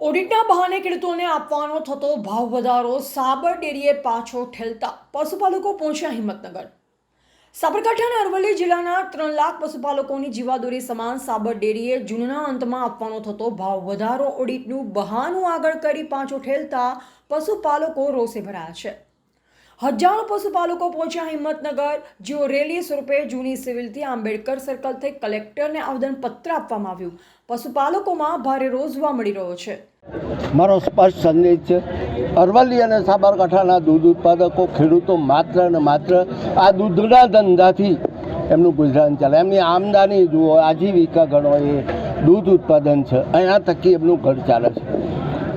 ઓડિટના બહાને ખેડૂતોને આપવાનો થતો ભાવ વધારો સાબર ડેરીએ પાછો ઠેલતા પશુપાલકો પહોંચ્યા હિંમતનગર. સાબરકાંઠાના અરવલ્લી જિલ્લાના ત્રણ લાખ પશુપાલકોની જીવાદોરી સમાન સાબર ડેરીએ જૂનના અંતમાં આપવાનો થતો ભાવ વધારો ઓડિટનું બહાનું આગળ કરી પાછો ઠેલતા પશુપાલકો રોષે ભરાયા છે. હજારો પશુપાલકો પહોંચ્યા હિંમતનગર, જેઓ રેલી સ્વરૂપે જૂની સિવિલથી આંબેડકર સર્કલ થઈ કલેક્ટરને આવેદનપત્ર આપવામાં આવ્યું. પશુપાલકોમાં ભારે રોષ જોવા મળી રહ્યો છે. મારો સ્પષ્ટ સંદેશ છે, અરવલ્લી અને સાબરકાંઠાના દૂધ ઉત્પાદકો, ખેડૂતો માત્ર ને માત્ર આ દૂધના ધંધાથી એમનું ગુજરાન ચાલે. એમની આમદાની જુઓ, આજીવિકા ગણો એ દૂધ ઉત્પાદન છે. એના થકી એમનું ઘર ચાલે છે.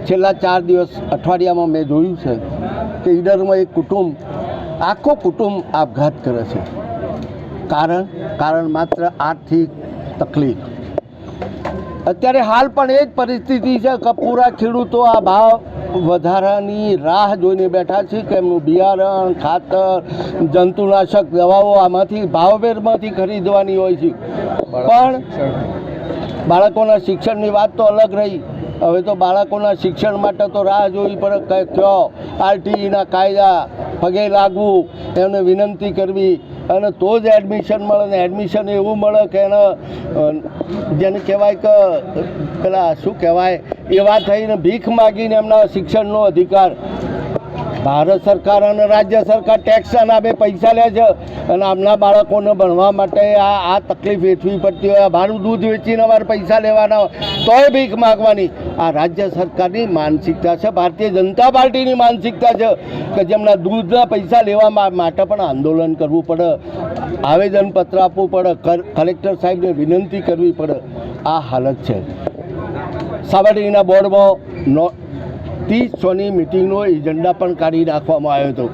છેલ્લા ચાર દિવસ અઠવાડિયામાં મેં જોયું છે કે ઈડરમાં એક કુટુંબ આખો કુટુંબ આપઘાત કરે છે. કારણ કારણ માત્ર આર્થિક તકલીફ. અત્યારે હાલ પણ એ જ પરિસ્થિતિ છે કે પૂરા ખેડૂતો આ ભાવ વધારાની રાહ જોઈને બેઠા છે કે એમનું બિયારણ ખાતર જંતુનાશક દવાઓ આમાંથી ભાવભેરમાંથી ખરીદવાની હોય છે. પણ બાળકોના શિક્ષણની વાત તો અલગ રહી. હવે તો બાળકોના શિક્ષણ માટે તો રાહ જોવી પડે થયો આરટીઈના કાયદા પગે લાગવું, એમને વિનંતી કરવી. અને તો જ એડમિશન મળે ને એડમિશન એવું મળે કે એને જેને કહેવાય કે, પેલા શું કહેવાય, એવા થઈને ભીખ માગીને એમના શિક્ષણનો અધિકાર ભારત સરકાર અને રાજ્ય સરકાર ટેક્સના બે પૈસા લે છે અને આમના બાળકોને ભણવા માટે આ આ તકલીફ વેઠવી પડતી હોય મારું દૂધ વેચીને અમારે પૈસા લેવાના હોય, તોય ભીખ માગવાની. આ રાજ્ય સરકારની માનસિકતા છે, ભારતીય જનતા પાર્ટીની માનસિકતા છે કે જેમના દૂધના પૈસા લેવા માટે પણ આંદોલન કરવું પડે, આવેદનપત્ર આપવું પડે કલેક્ટર સાહેબને વિનંતી કરવી પડે. આ હાલત છે. સાબરડીના બોર્ડમાં નો ત્રીસ સોની મિટિંગનો એજન્ડા પણ કાઢી નાખવામાં આવ્યો હતો.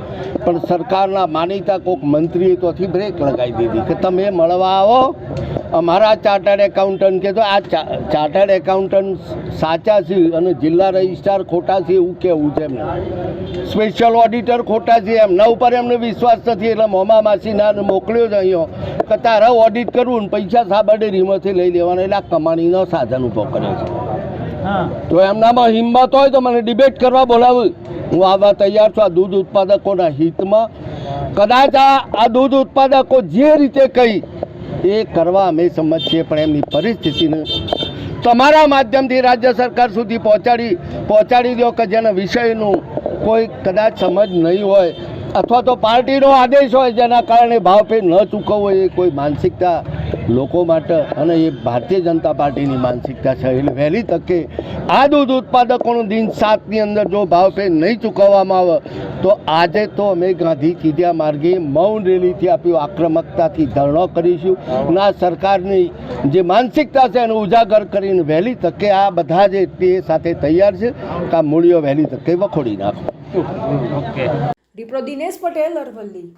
પણ સરકારના માનીતા કોઈક મંત્રીએ તોથી બ્રેક લગાવી દીધી કે તમે મળવા આવો. અમારા ચાર્ટર્ડ એકાઉન્ટન્ટ કે તો આ ચાર્ટર્ડ એકાઉન્ટન્ટ સાચા છે અને જિલ્લા રજિસ્ટ્રાર ખોટા છે એવું કેવું છે એમને. સ્પેશિયલ ઓડિટર ખોટા છે, એમના ઉપર એમને વિશ્વાસ નથી, એટલે મોમા માસીના મોકલ્યો છે અહીંયા. કે તારા ઓડિટ કરવું ને પૈસા સાબરડેરીમાંથી લઈ લેવાના, એટલે આ કમાણીનો સાધન ઊભો કર્યો છે. તો એમનામાં હિંમત હોય તો મને ડિબેટ કરવા બોલાવું. હું આવવા તૈયાર છું આ દૂધ ઉત્પાદકોના હિતમાં. કદાચ આ આ દૂધ ઉત્પાદકો જે રીતે કહી એ કરવા અમે સમજ છીએ પણ એમની પરિસ્થિતિને તમારા માધ્યમથી રાજ્ય સરકાર સુધી પહોંચાડી પહોંચાડી દો કે જેના વિષયનું કોઈ કદાચ સમજ નહીં હોય. અથવા તો પાર્ટીનો આદેશ હોય જેના કારણે ભાવ પે ન ચૂકવવો એ કોઈ માનસિકતા લોકો માટે અને એ ભારતીય જનતા પાર્ટીની માનસિકતા છે. એટલે વહેલી તકે આ દૂધ ઉત્પાદકોનું દિન સાતની અંદર જો ભાવ પે નહીં ચૂકવવામાં આવે તો આજે તો અમે ગાંધી ચીધ્યા માર્ગે મૌન રેલીથી આપ્યું આક્રમકતાથી ધરણો કરીશું. ના આ સરકારની જે માનસિકતા છે એને ઉજાગર કરીને વહેલી તકે આ બધા જે તે સાથે તૈયાર છે કે આ મૂળીઓ વહેલી તકે વખોડી નાખો. દીપરો દિનેશ પટેલ અરવલ્લી.